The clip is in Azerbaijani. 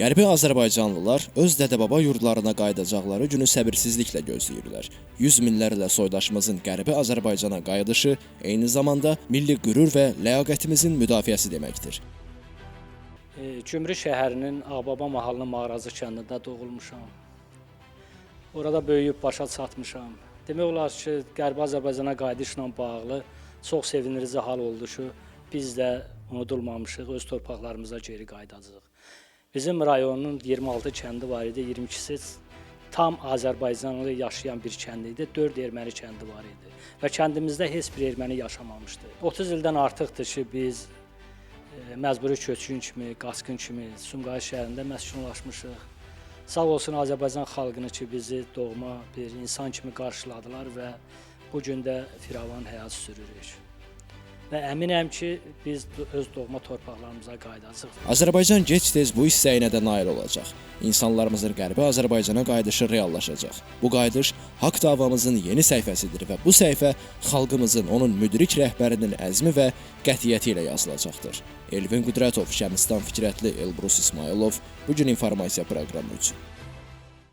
Qərbi Azərbaycanlılar öz dədə-baba yurdlarına qayıdacaqları günü səbirsizliklə gözləyirlər. 100 minlərlə soydaşımızın Qərbi Azərbaycana qayıdışı eyni zamanda milli qürur və ləyaqətimizin müdafiəsi deməkdir. E, Gümrü şəhərinin Ağbaba mahalının Mağarazı kəndində doğulmuşam. Orada böyüyüb başa çatmışam. Demək olar ki, Qərbi Azərbaycana qayıdışla bağlı çox sevindirici hal oldu ki, biz də unudulmamışıq, öz torpaqlarımıza geri qayıdacağıq. Bizim rayonun 26 kəndi var idi, 22-si tam Azərbaycanlı yaşayan bir kənd idi, 4 erməni kəndi var idi və kəndimizdə heç bir erməni yaşamamışdı. 30 ildən artıqdır ki, biz e, məcburi köçkün kimi, qaçqın kimi Sumqayıt şəhərində məskunlaşmışıq. Sağ olsun Azərbaycan xalqını ki, bizi doğma bir insan kimi qarşıladılar və bu gün də firavan həyat sürürük. Və əminəm ki, biz öz doğma torpaqlarımıza qayıdacağıq. Azərbaycan gec-tez bu hissəyinə də nail olacaq. İnsanlarımızın Qərbi Azərbaycana qayıdışı reallaşacaq. Bu qayıdış haqq davamızın yeni səhifəsidir və bu səhifə xalqımızın, onun müdrik rəhbərinin əzmi və qətiyyəti ilə yazılacaqdır. Elvin Qudrətov, Şəmistan Fikrətli, Elbrus İsmailov bu gün informasiya proqramı üçün.